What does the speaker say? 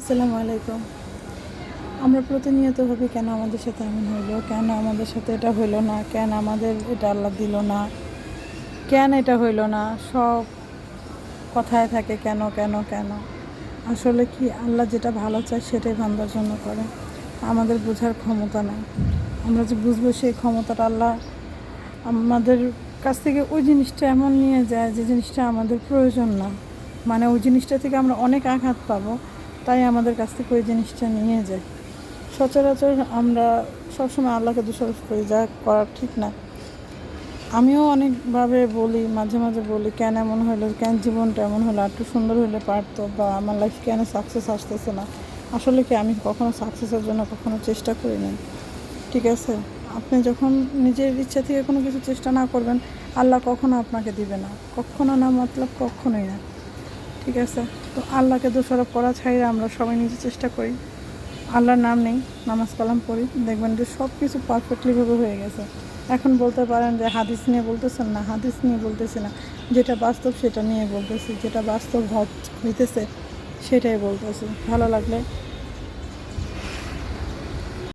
আসসালামু আলাইকুম। আমরা প্রতিনিয়ত ভাবি, কেন আমাদের সাথে এমন হইল? কেন আমাদের সাথে এটা হইল না? কেন আমাদের এটা আল্লাহ দিল না? কেন এটা হইল না? সব কথায় থাকে, কেন কেন কেন? আসলে কি আল্লাহ যেটা ভালো চায় সেটাই বান্দার জন্য করে। আমাদের বোঝার ক্ষমতা নেই। আমরা যে বুঝব সেই ক্ষমতাটা আল্লাহ আমাদের কাছ থেকে ওই জিনিসটা এমন নিয়ে যায় যে জিনিসটা আমাদের প্রয়োজন না। মানে ওই জিনিসটা থেকে আমরা অনেক আঘাত পাবো। তাই আমাদের কাছ থেকে ওই জিনিসটা নিয়ে যায়। সচরাচর আমরা সবসময় আল্লাহকে দোষারোপ করি, যা করা ঠিক না। আমিও অনেকভাবে বলি, মাঝে মাঝে বলি, কেন এমন হলো? কেন জীবনটা এমন হলো? একটু সুন্দর হলে পারতো বা আমার লাইফ কেন সাকসেস আসতেছে না? আসলে কি আমি কখনো সাকসেসের জন্য কখনো চেষ্টা করি না ঠিক আছে? আপনি যখন নিজের ইচ্ছা থেকে কোনো কিছু চেষ্টা না করবেন, আল্লাহ কখনো আপনাকে দিবে না। কখনো না, মতলব কখনোই না। ঠিক আছে? তো আল্লাহকে দোষারোপ করা ছাড়িয়ে আমরা সবাই নিজে চেষ্টা করি। আল্লাহর নাম নেই, নামাজ কালাম পড়ি। দেখবেন যে সব কিছু পারফেক্টলিভাবে হয়ে গেছে। এখন বলতে পারেন যে হাদিস নিয়ে বলতেছেন না? হাদিস নিয়ে বলতেছি না। যেটা বাস্তব সেটা নিয়ে বলতেছি। যেটা বাস্তব হইতেছে সেটাই বলতেছি। ভালো লাগলে